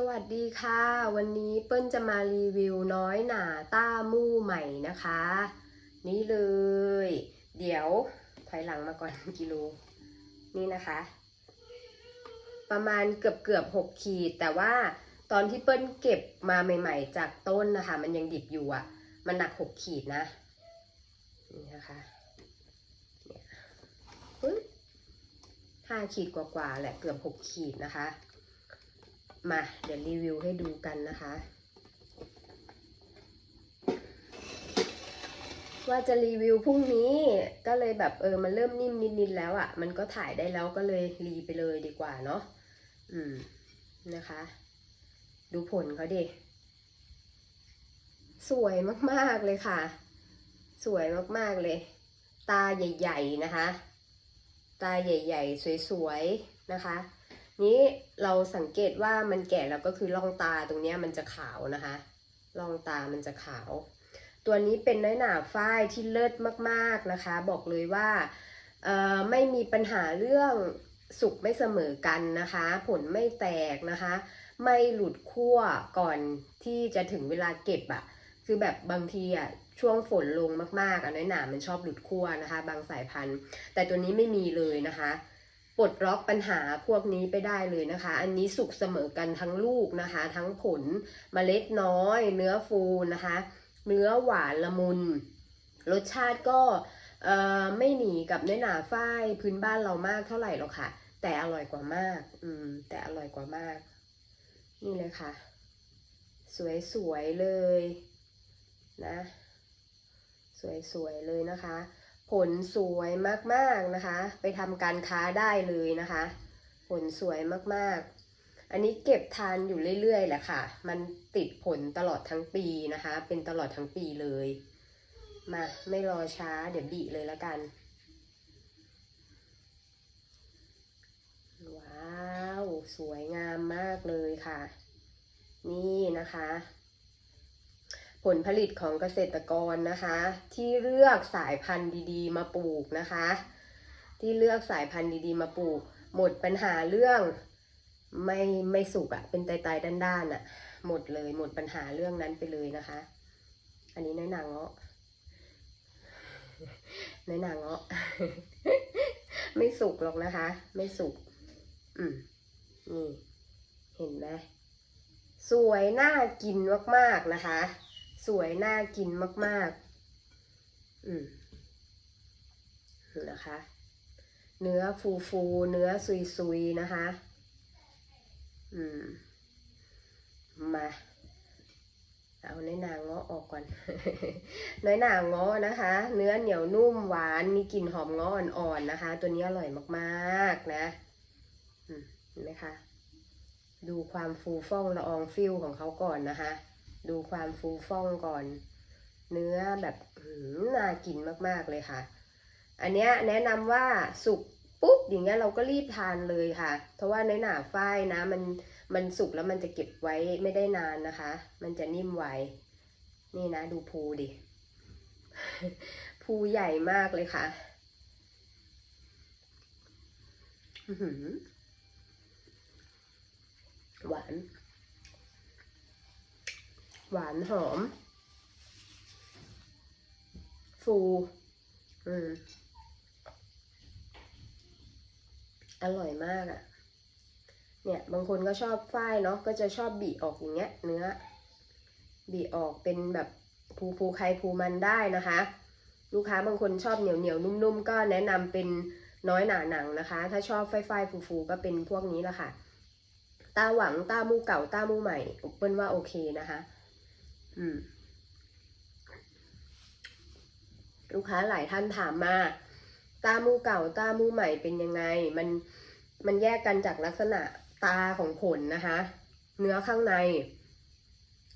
สวัสดีค่ะ วันนี้เปิ้ลจะมารีวิวน้อยหนาต้ามู่ใหม่นะคะ นี่เลย เดี๋ยวถอยหลังมาก่อนกิโลนี่นะคะ ประมาณเกือบเกือบหกขีด แต่ว่าตอนที่เปิ้ลเก็บมาใหม่ ๆ จากต้นนะคะ มันยังดิบอยู่อะ่ะ มันหนักหกขีดนะ นี่นะคะเนี่ยห้าขีดกว่าๆแหละเกือบหกขีดนะคะ มา เดี๋ยวรีวิวให้ดูกันนะคะ ว่าจะรีวิวพรุ่งนี้ก็เลยแบบเออมันเริ่มนิ่มนิดๆแล้วอะ่ะ มันก็ถ่ายได้แล้วก็เลยรีไปเลยดีกว่าเนาะอืมนะคะ ดูผลเขาดิสวยมากๆเลยค่ะ สวยมากๆเลย ตาใหญ่ ๆนะคะ ตาใหญ่ ๆ สวย ๆ นะคะ นี้เราสังเกตว่ามันแก่แล้วก็คือร่องตาตรงนี้มันจะขาวนะคะร่องตามันจะขาว ตัวนี้เป็นน้อยหนาฝ้ายที่เลิศมากๆนะคะ บอกเลยว่าไม่มีปัญหาเรื่องสุกไม่เสมอกันนะคะ ผลไม่แตกนะคะ ไม่หลุดขั้วก่อนที่จะถึงเวลาเก็บอะ่ะคือแบบบางทีอะ่ะช่วงฝนลงมากๆอะน้อยหนามันชอบหลุดขั้วนะคะ บางสายพันธุ์ แต่ตัวนี้ไม่มีเลยนะคะ ปลดล็อกปัญหาพวกนี้ไปได้เลยนะคะ อันนี้สุกเสมอกันทั้งลูกนะคะ ทั้งผลเมล็ดน้อย เนื้อฟูนะคะ เนื้อหวานละมุน รสชาติก็ไม่หนีกับเนื้อหนาฝ้ายพื้นบ้านเรามากเท่าไหร่หรอกค่ะ แต่อร่อยกว่ามาก อืม แต่อร่อยกว่ามาก นี่เลยค่ะ สวยๆเลยนะ สวยๆเลยนะคะ ผลสวยมากๆนะคะ ไปทำการค้าได้เลยนะคะ ผลสวยมากๆ อันนี้เก็บทานอยู่เรื่อยๆแหละค่ะ มันติดผลตลอดทั้งปีนะคะ เป็นตลอดทั้งปีเลย มาไม่รอช้าเดี๋ยวบีเลยล้วกัน ว้าว สวยงามมากเลยค่ะ นี่นะคะ ผลผลิตของเกษตรกรนะคะ ที่เลือกสายพันธุ์ดีๆ มาปลูกนะคะ ที่เลือกสายพันธุ์ดีๆ มาปลูก หมดปัญหาเรื่องไม่ไม่สุกอะเป็นไตายๆด้านๆอะหมดเลยหมดปัญหาเรื่องนั้นไปเลยนะคะ อันนี้น้อยหนางเงาะน้อยหนางเงาะไม่สุกหรอกนะคะ ไม่สุกอืมนี่เห็นไหมสวยน่ากินมากๆนะคะ สวยน่ากินมาก ๆ อืมนะคะ เนื้อฟูฟูเนื้อซุยซุยนะคะ อืม มา เอาน้อยนาเงาะออกก่อน น้อยนาเงาะนะคะ เนื้อเหนียวนุ่มหวาน มีกลิ่นหอมเงาะอ่อนๆนะคะ ตัวนี้อร่อยมากๆนะ อืมเห็นไหมคะ ดูความฟูฟ่องละอองฟิลของเขาก่อนนะคะ ดูความฟูฟ่องก่อน เนื้อแบบน่ากินมากๆเลยค่ะ อันเนี้ยแนะนำว่าสุกปุ๊บอย่างเงี้ยเราก็รีบทานเลยค่ะ เพราะว่าในหนาฝ้ายนะมันมันสุกแล้วมันจะเก็บไว้ไม่ได้นานนะคะ มันจะนิ่มไวนี่นะดูภูดิภูใหญ่มากเลยค่ะหวาน หวานหอม ฟูอืมอร่อยมากอะ่ะ เนี่ย บางคนก็ชอบฝ้ายเนาะก็จะชอบบีออกอย่างเงี้ย เนื้อ บีออกเป็นแบบภูภูใครภูมันได้นะคะ ลูกค้าบางคนชอบเหนียวเหนียวนุ่มๆ ก็แนะนำเป็นน้อยหนาหนังนะคะ ถ้าชอบฝ้ายฝ้ายฟูฟูๆก็เป็นพวกนี้แหละค่ะ ตาหวังตามูเก่าตามูใหม่เปิ้ลว่าโอเคนะคะ ลูกค้าหลายท่านถามมา ตามูเก่าตามูใหม่เป็นยังไง มันมันแยกกันจากลักษณะตาของผลนะคะ เนื้อข้างใน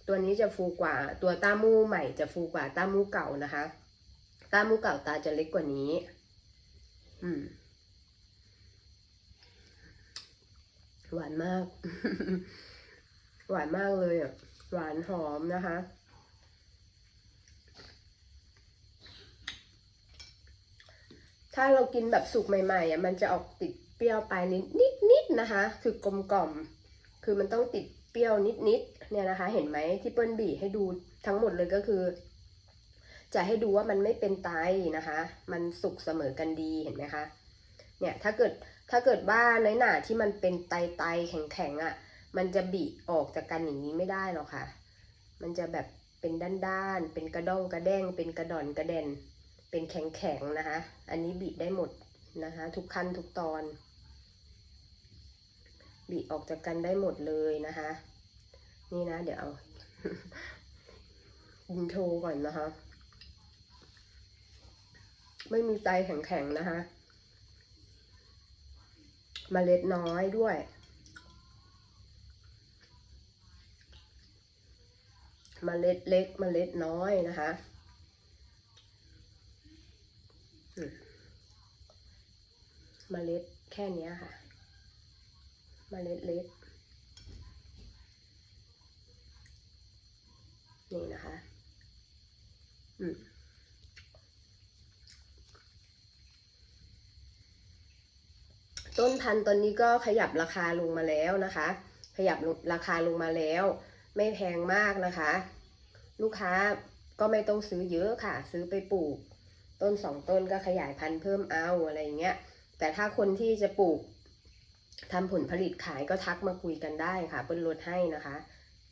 ตัวนี้จะฟูกว่า ตัวตามูใหม่จะฟูกว่าตามูเก่านะคะ ตามูเก่าตาจะเล็กกว่านี้ อืมหวานมาก หวานมากเลยอะ หวานหอมนะคะ ถ้าเรากินแบบสุกใหม่ๆอะมันจะออกติดเปรี้ยวปลายลิ้นนิดๆนะคะ คือกลมกล่อม คือมันต้องติดเปรี้ยวนิดๆเนี่ยนะคะ เห็นไหมที่เปิ้ลบีให้ดูทั้งหมดเลยก็คือ จะให้ดูว่ามันไม่เป็นไตนะคะ มันสุกเสมอกันดีเห็นไหมคะเนี่ยถ้าเกิดถ้าเกิดว่าในหนาที่มันเป็นไตไตแข็งแข็งๆอะ่ะ มันจะบีออกจากกันอย่างนี้ไม่ได้หรอกค่ะ มันจะแบบเป็นด้านๆ เป็นกระด้องกระแดง เป็นกระดอนกระเด็น เป็นแข็งๆนะคะ อันนี้บีได้หมดนะคะ ทุกขั้นทุกตอนบีออกจากกันได้หมดเลยนะคะ นี่นะ เดี๋ยวเอาอินโทรก่อนนะคะ ไม่มีไตแข็งๆนะคะเมล็ดน้อยด้วย เมล็ดเล็กเมล็ดน้อยนะคะมเมล็ดแค่เนี้ยค่ะเมล็ดเล็กนี่นะคะอืมต้นพันธุ์ตอนนี้ก็ขยับราคาลงมาแล้วนะคะ ขยับราคาลงมาแล้ว ไม่แพงมากนะคะ ลูกค้าก็ไม่ต้องซื้อเยอะค่ะ ซื้อไปปลูก ต้นสองต้นก็ขยายพันธุ์เพิ่มเอาอะไรอย่างเงี้ย แต่ถ้าคนที่จะปลูกทำผลผลิตขายก็ทักมาคุยกันได้ค่ะเปิ้ลลดให้นะคะ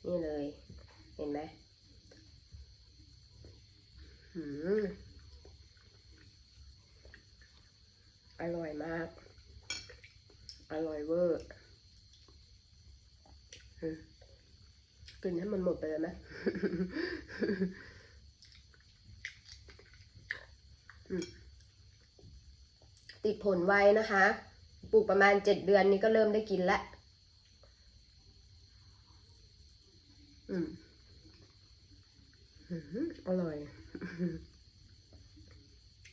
นี่เลยเห็นไหมหืมอร่อยมาก อร่อยเวอร์ กินให้มันหมดไปเลยไหมติดผลไวนะคะ ปลูกประมาณเจ็ดเดือนนี้ก็เริ่มได้กินแล้วอืมอืมอร่อย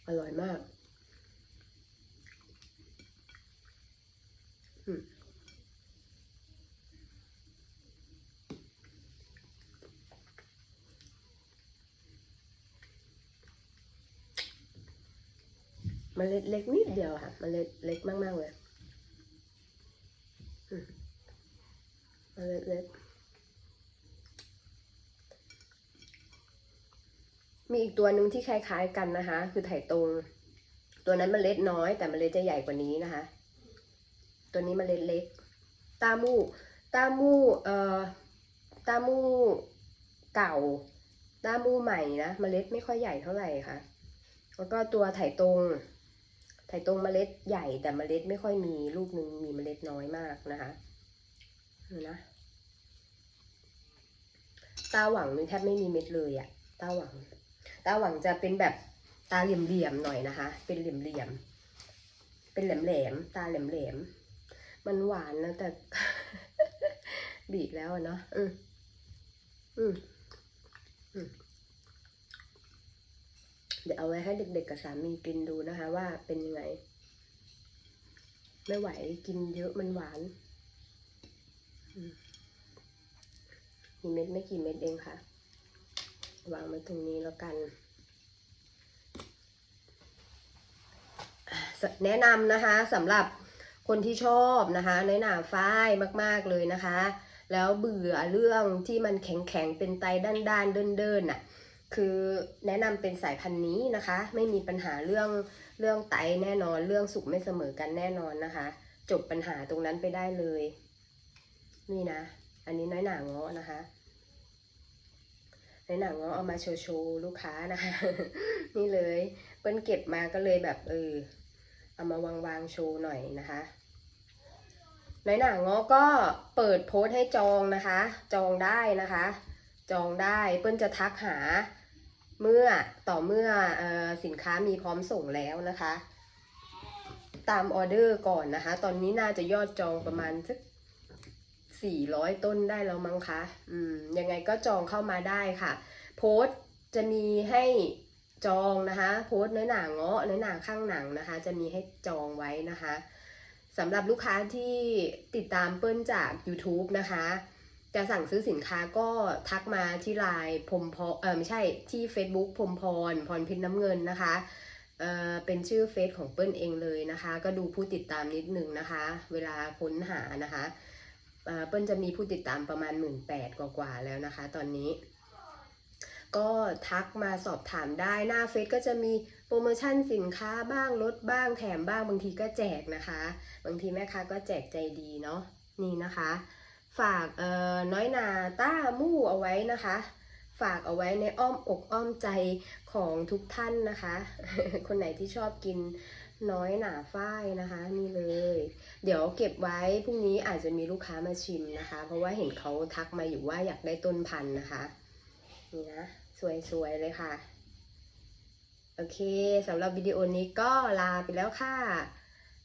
อร่อยมาก อืม เมล็ดเล็กนิดเดียวค่ะเมล็ดเล็กมากๆเลยมเมล็ดเล็กมีอีกตัวหนึ่งที่คล้ายๆกันนะคะ คือไถ่ตรง ตัวนั้นเมล็ดน้อย แต่เมล็ดจะใหญ่กว่านี้นะคะ ตัวนี้เมล็ดเล็ก ตามูตามูเอ่อตามูเก่าตามูใหม่นะเมล็ดไม่ค่อยใหญ่เท่าไหร่ค่ะแล้วก็ตัวไถ่ตรง ไถ่ตรงเมล็ดใหญ่แต่เมล็ดไม่ค่อยมีลูกนึงมีเมล็ดน้อยมากนะคะนะตาหวังนี่แทบไม่มีเม็ดเลยอะตาหวัง ตาหวังจะเป็นแบบตาเหลี่ยมๆหน่อยนะคะ เป็นเหลี่ยมๆเป็นแหลมๆตาแหลมๆมันหวานนะแต่บีบแล้วอะเนาะอืมอืมอืม เดี๋ยวเอาไว้ให้เด็กๆกับสามีกินดูนะคะ ว่าเป็นยังไง ไม่ไหวกินเยอะมันหวานมีเม็ดไม่กี่เม็ดเองค่ะ วางไว้ตรงนี้แล้วกัน แนะนำนะคะสำหรับคนที่ชอบนะคะในหนาฝ้ายมากๆเลยนะคะ แล้วเบื่อเรื่องที่มันแข็งๆ เป็นไตด้านๆ เดินๆน่ะ คือแนะนำเป็นสายพันธุ์นี้นะคะ ไม่มีปัญหาเรื่องเรื่องไตแน่นอนเรื่องสุกไม่เสมอกันแน่นอนนะคะ จบปัญหาตรงนั้นไปได้เลย นี่นะ อันนี้น้อยหนาเงาะนะคะในหนังเงาะเอามาโชว์โชว์ลูกค้านะคะ นี่เลยเปิ้ลเก็บมาก็เลยแบบเออเอามาวางวางโชว์หน่อยนะคะในหนังเงาะก็เปิดโพสต์ให้จองนะคะ จองได้นะคะ จองได้เปิ้ลจะทักหา เมื่อต่อเมื่ออสินค้ามีพร้อมส่งแล้วนะคะ ตามออเดอร์ก่อนนะคะ ตอนนี้น่าจะยอดจองประมาณสักสี่ร้อยต้นได้แล้วมั้งคะอืมยังไงก็จองเข้ามาได้ค่ะ โพสจะมีให้จองนะคะ โพสเนื้อหนังเงาะเนื้อหนังข้างหนังนะคะ จะมีให้จองไว้นะคะสำหรับลูกค้าที่ติดตามเปิ้ลจาก YouTube นะคะ จะสั่งซื้อสินค้าก็ทักมาที่ไลน์พรมพรเออไม่ใช่ที่ Facebook พรมพร พรพินน้ำเงินนะคะเออเป็นชื่อเฟซของเปิ้ลเองเลยนะคะ ก็ดูผู้ติดตามนิดนึงนะคะ เวลาค้นหานะคะอ่าเปิ้ลจะมีผู้ติดตามประมาณ1 8ื่นกว่าๆแล้วนะคะ ตอนนี้ ก็ทักมาสอบถามได้หน้าเฟซก็จะมีโปรโมชั่นสินค้าบ้างลดบ้างแถมบ้างบางทีก็แจกนะคะ บางทีแม่ค้าก็แจกใจดีเนาะนี่นะคะ ฝากเอ่อน้อยนาต้ามู่เอาไว้นะคะ ฝากเอาไว้ในอ้อมอกอ้อมใจของทุกท่านนะคะ คนไหนที่ชอบกินน้อยหนาฝ้ายนะคะ นี่เลย เดี๋ยวเก็บไว้พรุ่งนี้อาจจะมีลูกค้ามาชิมนะคะ เพราะว่าเห็นเขาทักมาอยู่ว่าอยากได้ต้นพันธุ์นะคะ นี่นะ สวยๆเลยค่ะ โอเคสำหรับวิดีโอนี้ก็ลาไปแล้วค่ะ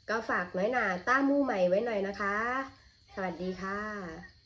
ก็ฝากน้อยหนาต้ามู่ใหม่ไว้หน่อยนะคะ สวัสดีค่ะ